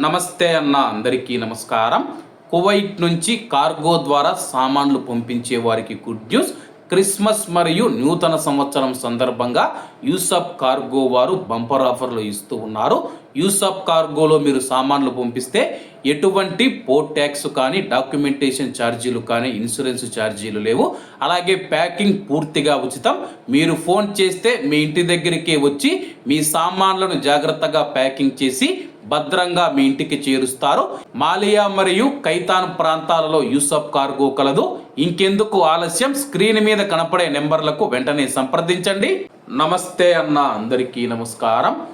నమస్తే అన్న అందరికీ నమస్కారం. కువైట్ నుంచి కార్గో ద్వారా సామాన్లు పంపించే వారికి గుడ్ న్యూస్. క్రిస్మస్ మరియు నూతన సంవత్సరం సందర్భంగా యూసఫ్ కార్గో వారు బంపర్ ఆఫర్లు ఇస్తూ ఉన్నారు. యూసఫ్ కార్గోలో మీరు సామాన్లు పంపిస్తే ఎటువంటి పోర్ట్ ట్యాక్స్ కానీ డాక్యుమెంటేషన్ ఛార్జీలు కానీ ఇన్సూరెన్స్ ఛార్జీలు లేవు. అలాగే ప్యాకింగ్ పూర్తిగా ఉచితం. మీరు ఫోన్ చేస్తే మీ ఇంటి దగ్గరికే వచ్చి మీ సామాన్లను జాగ్రత్తగా ప్యాకింగ్ చేసి భద్రంగా మీ ఇంటికి చేరుస్తారు. మాలియా మరియు కైతాన్ ప్రాంతాలలో యూసఫ్ కార్గో కలదు. ఇంకెందుకు ఆలస్యం? స్క్రీన్ మీద కనపడే నెంబర్లకు వెంటనే సంప్రదించండి. నమస్తే అన్న అందరికీ నమస్కారం.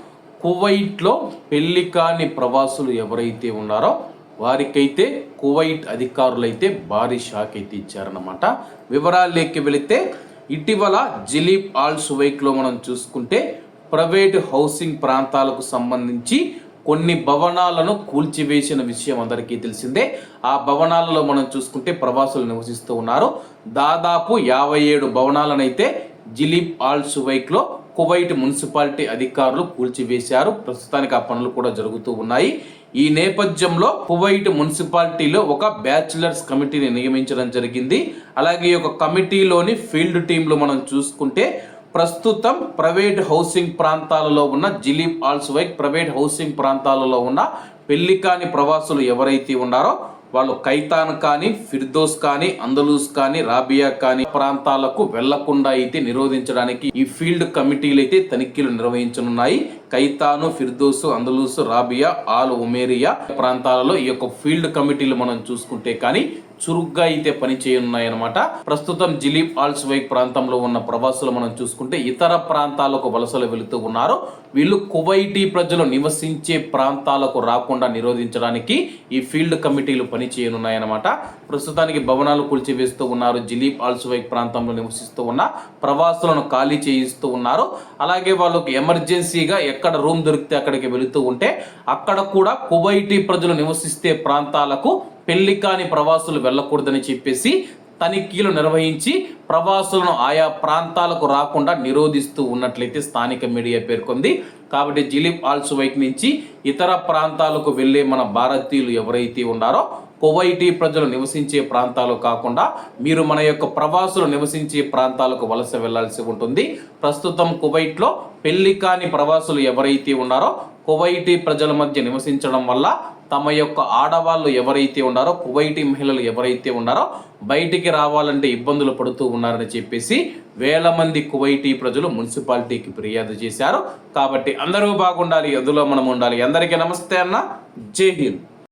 కువైట్లో పెళ్ళి కాని ప్రవాసులు ఎవరైతే ఉన్నారో వారికైతే కువైట్ అధికారులైతే భారీ షాక్ అయితే ఇచ్చారనమాట వివరాల్లోకి వెళితే ఇటీవల జిలీప్ ఆల్ సువైక్లో మనం చూసుకుంటే ప్రైవేట్ హౌసింగ్ ప్రాంతాలకు సంబంధించి కొన్ని భవనాలను కూల్చివేసిన విషయం అందరికీ తెలిసిందే. ఆ భవనాలలో మనం చూసుకుంటే ప్రవాసులు నివసిస్తూ ఉన్నారు. దాదాపు యాభై ఏడు భవనాలనైతే జిలీప్ ఆల్ సువైక్లో కువైట్ మున్సిపాలిటీ అధికారులు కూల్చివేశారు. ప్రస్తుతానికి ఆ పనులు కూడా జరుగుతూ ఉన్నాయి. ఈ నేపథ్యంలో కువైట్ మున్సిపాలిటీలో ఒక బ్యాచిలర్స్ కమిటీని నియమించడం జరిగింది. అలాగే ఈ యొక్క కమిటీలోని ఫీల్డ్ టీంలు మనం చూసుకుంటే ప్రస్తుతం ప్రైవేట్ హౌసింగ్ ప్రాంతాలలో ఉన్న జిలీబ్ ఆల్స్వైక్ ప్రైవేట్ హౌసింగ్ ప్రాంతాలలో ఉన్న పెళ్ళి కాని ప్రవాసులు ఎవరైతే ఉన్నారో వాళ్ళు కైతాన్ కానీ ఫిర్దోస్ కానీ అందలూస్ కానీ రాబియా కానీ ప్రాంతాలకు వెళ్ళకుండా అయితే నిరోధించడానికి ఈ ఫీల్డ్ కమిటీలు అయితే తనిఖీలు నిర్వహించనున్నాయి. Khaitan Firdous Andalus Rabiya Al Omariya ప్రాంతాలలో ఈ యొక్క ఫీల్డ్ కమిటీలు మనం చూసుకుంటే కానీ చురుగ్గా అయితే పనిచేయనున్నాయన్నమాట ప్రస్తుతం జిలీప్ ఆల్స్ వైక్ ప్రాంతంలో ఉన్న ప్రవాసులు మనం చూసుకుంటే ఇతర ప్రాంతాలకు వలసలు వెళుతూ ఉన్నారు. వీళ్ళు కువైటీ ప్రజలు నివసించే ప్రాంతాలకు రాకుండా నిరోధించడానికి ఈ ఫీల్డ్ కమిటీలు పనిచేయనున్నాయన్నమాట ప్రస్తుతానికి భవనాలు కూల్చివేస్తూ ఉన్నారు. జిలీప్ ఆల్స్ వైక్ ప్రాంతంలో నివసిస్తూ ఉన్న ప్రవాసులను ఖాళీ చేయిస్తూ ఉన్నారు. అలాగే వాళ్ళకు ఎమర్జెన్సీగా ఎక్కడ రూమ్ దొరికితే అక్కడికి వెళుతూ ఉంటే అక్కడ కూడా కువైటీ ప్రజలు నివసిస్తే ప్రాంతాలకు పెళ్ళి కాని ప్రవాసులు వెళ్ళకూడదని చెప్పేసి తనిఖీలు నిర్వహించి ప్రవాసులను ఆయా ప్రాంతాలకు రాకుండా నిరోధిస్తూ ఉన్నట్లయితే స్థానిక మీడియా పేర్కొంది. కాబట్టి జిలిప్ ఆల్స్ వైక్ నుంచి ఇతర ప్రాంతాలకు వెళ్ళే మన భారతీయులు ఎవరైతే ఉన్నారో కువైటీ ప్రజలు నివసించే ప్రాంతాలు కాకుండా మీరు మన యొక్క ప్రవాసులు నివసించే ప్రాంతాలకు వలస వెళ్ళాల్సి ఉంటుంది. ప్రస్తుతం కువైట్లో పెళ్ళి కాని ప్రవాసులు ఎవరైతే ఉన్నారో కువైటీ ప్రజల మధ్య నివసించడం వల్ల తమ యొక్క ఆడవాళ్ళు ఎవరైతే ఉన్నారో కువైటీ మహిళలు ఎవరైతే ఉన్నారో బయటికి రావాలంటే ఇబ్బందులు పడుతూ ఉన్నారని చెప్పేసి వేల మంది కువైటీ ప్రజలు మున్సిపాలిటీకి ఫిర్యాదు చేశారు. కాబట్టి అందరూ బాగుండాలి అందులో మనం ఉండాలి. అందరికీ నమస్తే అన్న. జై హింద్.